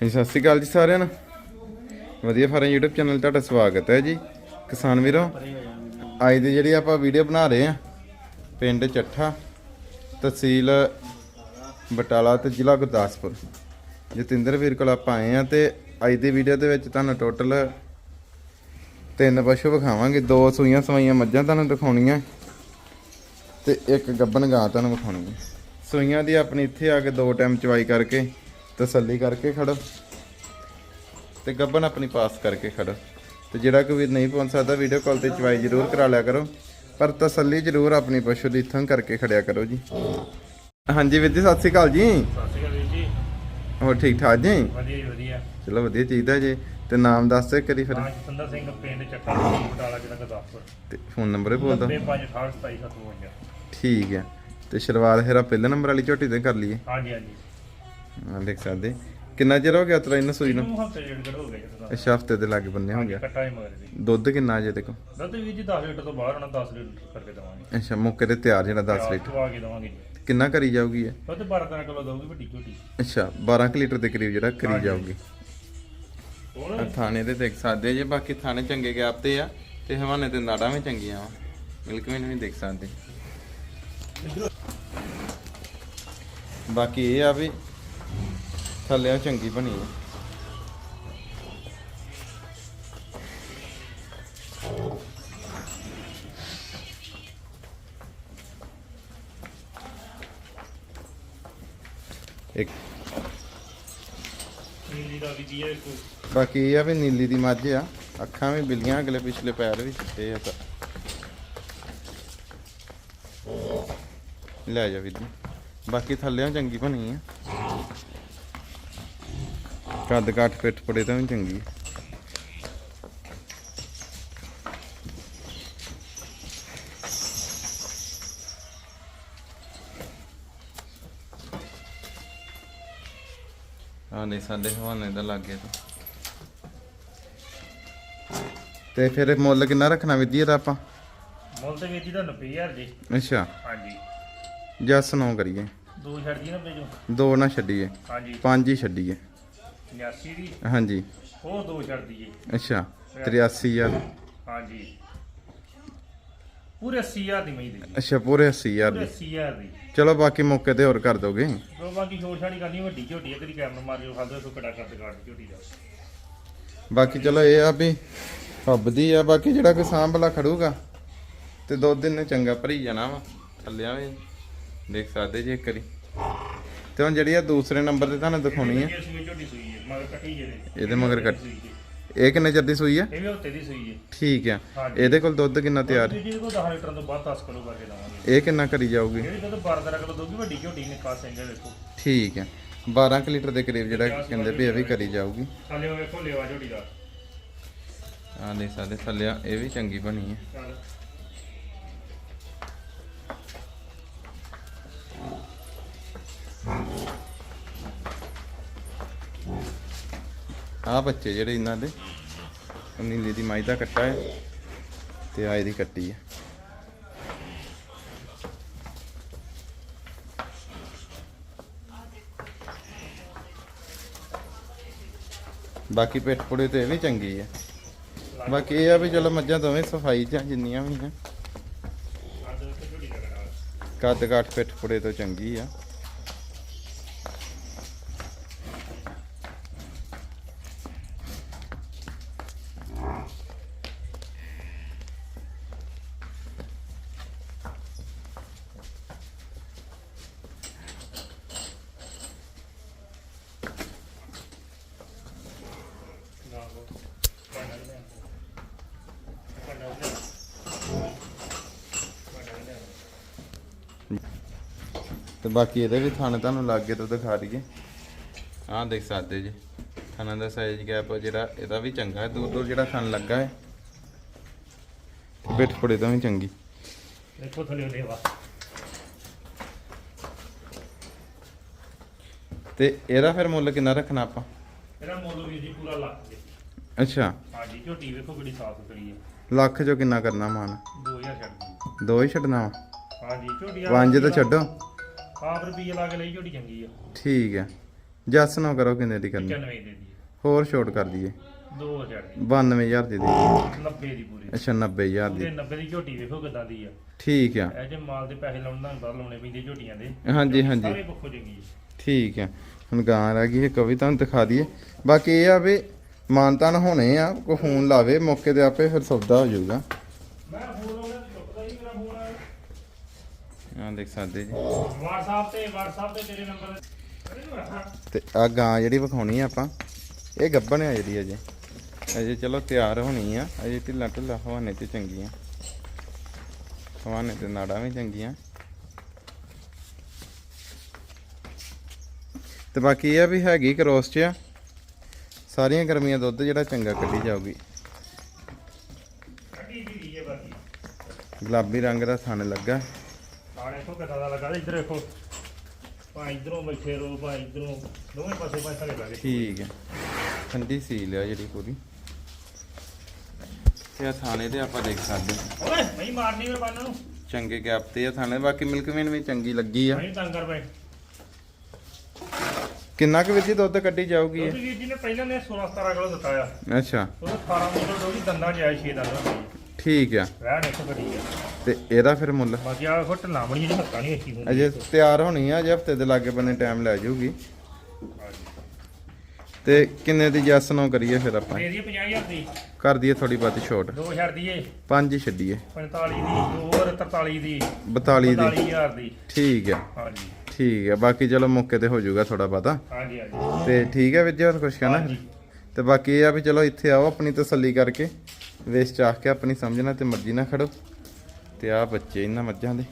ਹਾਂਜੀ, ਸਤਿ ਸ਼੍ਰੀ ਅਕਾਲ ਜੀ ਸਾਰਿਆਂ ਨੂੰ। ਵਧੀਆ ਫਾਰਮ YouTube ਚੈਨਲ ਤੁਹਾਡਾ ਸਵਾਗਤ ਹੈ ਜੀ। ਕਿਸਾਨ ਵੀਰੋ, ਅੱਜ ਦੀ ਜਿਹੜੀ ਆਪਾਂ ਵੀਡੀਓ ਬਣਾ ਰਹੇ ਆ ਪਿੰਡ ਚੱਠਾ, ਤਹਿਸੀਲ ਬਟਾਲਾ ਤੇ ਜ਼ਿਲ੍ਹਾ ਗੁਰਦਾਸਪੁਰ। ਜਤਿੰਦਰ ਵੀਰ ਕੋਲ ਆਪਾਂ ਆਏ ਆ ਤੇ ਅੱਜ ਦੀ ਵੀਡੀਓ ਦੇ ਵਿੱਚ ਤੁਹਾਨੂੰ ਟੋਟਲ ਤਿੰਨ ਪਸ਼ੂ ਵਿਖਾਵਾਂਗੇ, ਦੋ ਸੂਈਆਂ ਸਵਾਈਆਂ ਮੱਝਾਂ ਤੁਹਾਨੂੰ ਦਿਖਾਉਣੀਆਂ, ਤੇ ਇੱਕ ਗੱਬਨ ਗਾਂ ਤੁਹਾਨੂੰ ਵਿਖਾਉਣੀ ਹੈ ਸੂਈਆਂ ਦੀ ਆਪਣੀ ਇੱਥੇ ਆ ਕੇ ਦੋ ਟਾਈਮ ਚਵਾਈ ਕਰਕੇ ਤਸੱਲੀ ਕਰਕੇ ਖੜੋ। ਤੇ ਗੱਬਨ ਆਪਣੀ ਪਾਸ ਕਰਕੇ ਖੜੋ। ਤੇ ਜਿਹੜਾ ਕੋਈ ਨਹੀਂ ਪਹੁੰਚ ਸਕਦਾ ਵੀਡੀਓ ਕਾਲ ਤੇ ਚਵਾਈ ਜ਼ਰੂਰ ਕਰਾ ਲਿਆ ਕਰੋ। ਪਰ ਤਸੱਲੀ ਜ਼ਰੂਰ ਆਪਣੀ ਪਸ਼ੂ ਦੀ ਥਾਂ ਕਰਕੇ ਖੜਿਆ ਕਰੋ ਜੀ। ਹਾਂਜੀ ਵੀਰ ਜੀ ਸਤਿ ਸ਼੍ਰੀ ਅਕਾਲ ਜੀ। ਸਤਿ ਸ਼੍ਰੀ ਅਕਾਲ ਵੀਰ ਜੀ। ਹੋਰ ਠੀਕ ਠਾਕ ਜੀ? ਵਧੀਆ ਵਧੀਆ। ਚਲੋ ਵਧੀਆ ਚਾਹੀਦਾ ਜੀ। ਤੇ ਨਾਮ ਦੱਸ ਦੇ ਕਰੀ ਫਿਰ। ਹਾਂ ਜਤਿੰਦਰ ਸਿੰਘ ਪਿੰਡ ਚੱਟਾ ਬਟਾਲਾ ਜ਼ਿਲ੍ਹਾ ਗੁਰਦਾਸਪੁਰ। ਤੇ ਫੋਨ ਨੰਬਰ ਹੀ ਬੋਲ ਦੋ 9568275752 ਠੀਕ ਹੈ। ਤੇ ਸ਼ੁਰੂਆਤ ਫਿਰ ਪਹਿਲੇ ਨੰਬਰ ਵਾਲੀ ਝੋਟੀ ਤੇ ਕਰ ਲਈਏ। ਹਾਂਜੀ ਹਾਂਜੀ। ਹਾਂ ਦੇਖ ਸਕਦੇ। ਕਿੰਨਾ ਚਿਰ ਹੋ ਗਿਆ ਤੇਰਾ ਇਹਨਾਂ ਸੂਈ ਨੂੰ? ਹਫ਼ਤੇ ਡੇਢ ਹੋ ਅੱਛਾ ਹਫ਼ਤੇ ਦੇ ਲਾਗੇ ਬੰਨੇ ਹੋ ਗਿਆ। ਕੱਟਾ ਹੀ ਮਗਰ ਦੀ ਦੁੱਧ ਕਿੰਨਾ ਜੇ ਦੇਖੋ? ਦੁੱਧ ਵੀਰ ਜੀ 10 ਲੀਟਰ ਤੋਂ ਬਾਹਰ ਹੋਣਾ 10 ਲੀਟਰ ਕਰਕੇ ਦਵਾਂਗੇ। ਅੱਛਾ ਮੌਕੇ ਤੇ ਤਿਆਰ ਜਿਹੜਾ 10 ਲੀਟਰ। ਆ ਕੇ ਦਵਾਂਗੇ ਜੀ। ਕਿੰਨਾ ਕਰੀ ਜਾਊਗੀ ਇਹ? ਦੁੱਧ 12 13 ਕਿਲੋ ਦਊਗੀ ਵੱਡੀ ਝੋਟੀ। ਅੱਛਾ 12 ਕੁ ਲੀਟਰ ਦੇ ਕਰੀਬ ਜਿਹੜਾ ਕਰੀ। ਜਾਊਗੀ। ਹੋਰ? ਆਹ ਥਾਣੇ ਦੇ ਦੇਖ ਸਕਦੇ ਜੇ ਬਾਕੀ ਥਾਣੇ ਚੰਗੇ ਗੈਪ ਤੇ ਆ ਤੇ ਹਵਾਨੇ ਤੇ ਨਾੜਾਂ ਵੀ ਚੰਗੀਆਂ ਵਾ। ਮਿਲਕ ਵੀ ਨਹੀਂ ਦੇਖ ਸਕਦੇ। ਬਾਕੀ ਇਹ ਆ ਵੀ ਥੱਲੇ ਚੰਗੀ ਬਣੀ ਹੈ ਇੱਕ। ਨੀਲੀ ਦਾ ਵੀ ਜੀ ਹੈ ਬਾਕੀ ਇਹ ਆ ਵੀ ਨੀਲੀ ਦੀ ਮੱਝ ਆ। ਅੱਖਾਂ ਵੀ ਬਿੱਲੀਆਂ ਅਗਲੇ ਪਿਛਲੇ ਪੈਰ ਵੀ ਚਿੱਟੇ ਆ ਤਾਂ। ਲੈ ਜਾ ਵੀਰ ਜੀ। ਬਾਕੀ ਥੱਲਿਆਂ ਚੰਗੀ ਬਣੀ ਆ। ਕੱਦ ਕਾਠ ਪਿੱਠ ਪੜੇ ਤਾਂ ਵੀ ਚੰਗੀ। ਆ। ਨਹੀਂ ਸਾਡੇ ਹਵਾਨੇ ਦਾ ਲੱਗੇ ਤਾਂ। ਤੇ ਫਿਰ ਮੁੱਲ ਕਿੰਨਾ ਰੱਖਣਾ ਜੀ ਇਹਦਾ ਆਪਾਂ? ਮੁੱਲ ਤੇ ਵੀਰ ਜੀ ਦਾ 90000 ਜੀ ਅੱਛਾ। ਹਾਂਜੀ। ਜਸ ਨੋ ਕਰੀਏ। ਦੋ ਛੱਡ ਜੀ 90 ਜੋ ਦੋ ਨਾ ਛੱਡੀਏ। ਹਾਂਜੀ। ਪੰਜ ਹੀ ਛੱਡੀਏ। 89 ਦੀ। ਹਾਂਜੀ। ਉਹ ਦੋ ਛੱਡ ਦਈਏ। ਅੱਛਾ 83000 ਹਾਂਜੀ। ਪੂਰੇ 80000 ਦੀ ਮਈ ਦੇ ਅੱਛਾ ਪੂਰੇ 80000 ਪੂਰੇ ਦੀ 80000 ਦੀ। ਚਲੋ ਬਾਕੀ ਮੌਕੇ ਤੇ ਹੋਰ ਕਰ ਦੋਗੇ। ਉਹ ਬਾਕੀ ਛੋੜ ਛਾੜੀ ਕਰਨੀ ਵੱਡੀ ਝੋਟੀ ਹੈ ਕਦੀ ਕੈਮਰਾ ਮਾਰ ਜੋ ਖਾਦੇ ਕੋ ਕੜਾ ਕੱਟ ਕਾਟ ਝੋਟੀ ਦਾ। ਬਾਕੀ ਚਲੋ ਇਹ ਆ ਵੀ ਹੱਬਦੀ ਆ ਬਾਕੀ ਜਿਹੜਾ ਕੋਈ ਸਾਂਭਲਾ ਖੜੂਗਾ ਤੇ ਦੋ ਦਿਨ ਨੇ ਚੰਗਾ ਭਰੀ ਜਾਣਾ ਵਾ ਥੱਲਿਆਂ ਵੀ। ਦੇਖ ਸਕਦੇ ਜੇ ਇੱਕ ਵਾਰੀ। ਤੇ ਹੁਣ ਜਿਹੜੀ ਆ ਦੂਸਰੇ ਨੰਬਰ ਤੇ ਤੁਹਾਨੂੰ ਦਿਖਾਉਣੀ ਆ। ਮਗਰ ਕੱਟੀ ਇਹਦੇ ਮਗਰ ਕੱਟ-। ਇਹ ਕਿੰਨੇ ਚਿਰ ਦੀ ਸੂਈ ਆ? ਇਹ ਵੀ ਹਫ਼ਤੇ ਦੀ ਸੂਈ ਹੈ ਠੀਕ ਆ। ਹਾਂਜੀ। ਇਹਦੇ ਕੋਲ ਦੁੱਧ ਕਿੰਨਾ ਤਿਆਰ? ਜੀ ਕੋ 10 ਲੀਟਰ ਤੋਂ ਬਾਅਦ 10 ਕਿਲੋ ਕਰਕੇ ਦਵਾਂਗੇ। ਇਹ ਕਿੰਨਾ ਕਰੀ ਜਾਊਗੀ? ਜਿਹੜੀ ਦੁੱਧ 12 13 ਕਿਲੋ ਦੋਗੀ ਵੱਡੀ ਝੋਟੀ ਨੇ ਕਾਸ ਸਿੰਘ ਵੇਖੋ। ਠੀਕ ਹੈ 12 ਕੁ ਲੀਟਰ ਦੇ ਕਰੀਬ ਜਿਹੜਾ ਕਹਿੰਦੇ ਵੀ ਇਹ ਵੀ ਕਰੀ ਜਾਊਗੀ। ਥੱਲੇ ਵੇਖੋ ਲੇਵਾ ਝੋਟੀ ਦਾ। ਆ ਦੇ ਸਾਡੇ ਥੱਲਿਆ ਇਹ ਵੀ ਚੰਗੀ ਬਣੀ ਹੈ ਚੱਲ। ਆ ਬੱਚੇ ਜਿਹੜੇ ਇਹਨਾਂ ਦੇ ਉਹ ਨੀਲੀ ਦੀ ਮਾਈ ਦਾ ਕੱਟਾ ਹੈ ਤੇ ਆਏ ਦੀ ਕੱਟੀ ਹੈ। ਬਾਕੀ ਪਿੱਠ ਪੁੜੇ ਤੇ ਇਹ ਵੀ ਚੰਗੀ ਹੈ ਬਾਕੀ ਇਹ ਆ ਵੀ ਚਲੋ ਮੱਝਾਂ ਦੋਵੇਂ ਸਫ਼ਾਈ ਚ ਆ, ਜਿੰਨੀਆਂ ਵੀ ਆ। ਕੱਦ ਕਾਠ ਪਿੱਠ ਪੁੜੇ ਤੋਂ ਚੰਗੀ ਆ ਨਾ ਉਹ ਪਾਣਾ ਲੈ ਪਾਣਾ ਲੈ ਪਾਣਾ ਲੈ ਤੇ ਬਾਕੀ ਇਹਦੇ ਵੀ ਥਣ ਤੁਹਾਨੂੰ ਲਾਗੇ ਤੋਂ ਦਿਖਾ ਦਈਏ। ਆਹ ਦੇਖ ਸਕਦੇ ਜੀ। ਥਣਾਂ ਦਾ ਸਾਈਜ਼ ਗੈਪ ਜਿਹੜਾ ਇਹਦਾ ਵੀ ਚੰਗਾ ਹੈ। ਦੂਰ ਦੂਰ ਜਿਹੜਾ ਥਣ ਲੱਗਾ ਹੈ। ਬਿੱਠ ਪੜੇ ਤੋਂ ਵੀ ਚੰਗੀ। ਦੇਖੋ ਥੱਲੇ ਲੇਵਾ ਤੇ ਇਹਦਾ ਫਿਰ ਮੁੱਲ ਕਿੰਨਾ ਰੱਖਣਾ ਆਪਾਂ? ਇਹਦਾ ਮੁੱਲ ਵੀਰ ਜੀ ਪੂਰਾ ਲੱਖ ਦੇ। ਅੱਛਾ। ਹਾਂਜੀ ਝੋਟੀ ਵੇਖੋ ਕਿਹੜੀ ਸਾਫ਼ ਸੁਥਰੀ ਹੈ। ਲੱਖ ਚੋਂ ਕਿੰਨਾ ਕਰਨਾ ਮਾਨ? 2000 ਛੱਡ ਦੀ ਹੀ ਛੱਡਣਾ ਵਾ? ਹਾਂਜੀ ਝੋਟੀ ਪੰਜ ਤਾਂ ਛੱਡੋ। ਆਪ ਰੁਪਈਏ ਲਾ ਕੇ ਲਈ ਝੋਟੀ ਚੰਗੀ ਆ। ਠੀਕ ਹੈ। ਜੱਸ ਨਾ ਕਰੋ ਕਿੰਨੇ ਦੀ ਕਰਨੀ। 95 ਦੇ ਦੀ ਹੋਰ ਛੋਟ ਕਰ ਦਈਏ। 2000 ਦੀ। 92000 ਦੀ ਦੇ 90 ਦੀ ਪੂਰੀ। ਅੱਛਾ 90000 ਪੂਰੇ ਦੀ। 90 ਦੀ ਝੋਟੀ ਵੇਖੋ ਕਿਦਾਂ ਦੀ ਆ। ਠੀਕ ਆ। ਇਹ ਜੇ ਮਾਲ ਦੇ ਪੈਸੇ ਲਾਉਣ ਦਾ ਬਾਹਰ ਲਾਉਣੇ ਪੈਂਦੇ ਝੋਟੀਆਂ ਦੇ। ਹਾਂਜੀ ਹਾਂਜੀ। ਸਾਰੇ ਪੱਖੋਂ ਚੰਗੀ ਆ। ਠੀਕ ਆ। ਹੁਣ ਗਾਂ ਰਹਿ ਗਈ ਹੈ ਕਵੀ ਤੁਹਾਨੂੰ ਦਿਖਾ ਦਈਏ। ਬਾਕੀ ਇਹ ਆ ਵੀ ਮਾਨਤਾਨ ਹੋਣੇ ਆ ਕੋ ਫੋਨ ਲਾਵੇ ਮੌਕੇ ਤੇ ਆਪੇ ਫਿਰ ਸੌਦਾ ਹੋ ਜਾਊਗਾ। ਮੈਂ ਫੋਨ ਉਹਨੇ ਚੁੱਕਦਾ ਹੀ ਮੇਰਾ ਫੋਨ ਆ ਦੇਖ ਸਕਦੇ ਜੀ। WhatsApp ਤੇ WhatsApp ਤੇ ਤੇਰੇ ਨੰਬਰ ਤੇ। ਆ ਗਾਂ ਜਿਹੜੀ ਵਿਖਾਉਣੀ ਆ ਆਪਾਂ ਇਹ ਗੱਬਣ ਆ ਜਿਹੜੀ ਅਜੇ। ਅਜੇ ਚਲੋ ਤਿਆਰ ਹੋਣੀ ਆ ਅਜੇ ਢਿੱਲਾ ਢਿੱਲਾ ਹਵਾਨੇ ਤੇ ਚੰਗੀਆਂ। ਹਵਾਨੇ ਤੇ ਨਾੜਾਂ ਵੀ ਚੰਗੀਆਂ। ਤੇ ਬਾਕੀ ਇਹ ਆ ਵੀ ਹੈਗੀ ਕਰੋਸ ਚ ਆ। ਸਾਰੀਆਂ ਗਰਮੀਆਂ ਦੁੱਧ ਜਿਹੜਾ ਚੰਗਾ ਕੱਢੀ ਜਾਊਗੀ। ਗੁਲਾਬੀ ਰੰਗ ਦਾ ਥਣ ਲੱਗਾ। ਆਹ ਦੇਖੋ ਕਿਦਾਂ ਦਾ ਲੱਗਾ? ਇੱਧਰ ਦੇਖੋ। ਪਾ ਇਧਰੋਂ ਬੈਠੇ ਰੋ ਪਾ ਇਧਰੋਂ। ਦੋਵੇਂ ਪਾਸੇ ਪਾਸੇ ਲੱਗੇ ਠੀਕ ਹੈ। ਠੰਡੀ ਸੀਲ ਆ ਜਿਹੜੀ ਪੂਰੀ। ਤੇ ਆ ਥਾਣੇ ਤੇ ਆਪਾਂ ਦੇਖ ਸਕਦੇ ਹਾਂ। ਓਏ ਨਹੀਂ ਮਾਰਨੀ ਮੇਰੇ ਬੰਨ ਨੂੰ। ਚੰਗੇ ਗੈਪ ਤੇ ਆ ਥਾਣੇ। ਬਾਕੀ ਮਿਲਕਮੈਨ ਵੀ ਚੰਗੀ ਲੱਗੀ ਆ। ਨਹੀਂ ਤੰਗ ਕਰ ਪਏ ਕਿੰਨਾ ਕੁ ਵਿੱਚ ਹੀ ਦੁੱਧ ਕੱਢੀ ਜਾਊਗੀ ਇਹ? ਵੀਰ ਜੀ ਨੇ ਪਹਿਲਾਂ ਨੇ 16 17 ਕਿਲੋ ਦਿੱਤਾ ਆ। ਅੱਛਾ। ਉਹ 18 ਕਿਲੋ ਡੋਗੀ ਦੰਦਾਂ ਆਇਆ 6 ਦੰਦਾਂ ਠੀਕ ਆ। ਰਹਿਣ ਇੱਕ ਘੜੀ ਆ। ਤੇ ਇਹਦਾ ਫਿਰ ਮੁੱਲ? ਬਾਕੀ ਆ ਘੁੱਟ ਲਾਵਣੀ ਜਿਹੜੀ ਹੱਥਾਂ ਨਹੀਂ ਵੇਖੀ ਹੁੰਦੀ ਅਜੇ ਤਿਆਰ ਹੋਣੀ ਆ ਅਜੇ ਹਫ਼ਤੇ ਦੇ ਲਾਗੇ ਬੰਨੇ ਟਾਈਮ ਲੈ ਜਾਊਗੀ। ਤੇ ਕਿੰਨੇ ਦੀ ਜੈਸ ਨੋ ਕਰੀਏ ਫਿਰ ਆਪਾਂ? ਦੇ ਦੀ 50000 ਦੀ। ਕਰ ਦਈਏ ਥੋੜੀ ਬਹੁਤੀ ਛੋਟ 2000 ਦੀ ਏ। ਪੰਜ ਹੀ ਛੱਡੀਏ। 45 ਦੀ ਹੋਰ 43 ਦੀ। 42 ਦੀ। 45000 ਦੀ। ਠੀਕ ਆ। ਹਾਂਜੀ। ਠੀਕ ਆ ਬਾਕੀ ਚਲੋ ਮੌਕੇ ਤੇ ਹੋ ਜਾਊਗਾ ਥੋੜਾ ਬਹੁਤਾ। ਹਾਂਜੀ ਹਾਂਜੀ। ਤੇ ਠੀਕ ਹੈ ਵੀਰ ਜੀ ਹੋਰ ਕੁਝ ਕਹਿਣਾ। ਤੇ ਬਾਕੀ ਇਹ ਆ ਵੀ ਚਲੋ ਇੱਥੇ ਆਓ ਆਪਣੀ ਤਸੱਲੀ ਕਰਕੇ। ਵੇਚ ਚਾਹ ਕੇ ਆਪਣੀ ਸਮਝਣਾ ਤੇ ਮਰਜ਼ੀ ਨਾਲ ਖੜੋ ਤੇ ਆ ਬੱਚੇ ਇਹਨਾਂ ਮੱਝਾਂ ਦੇ।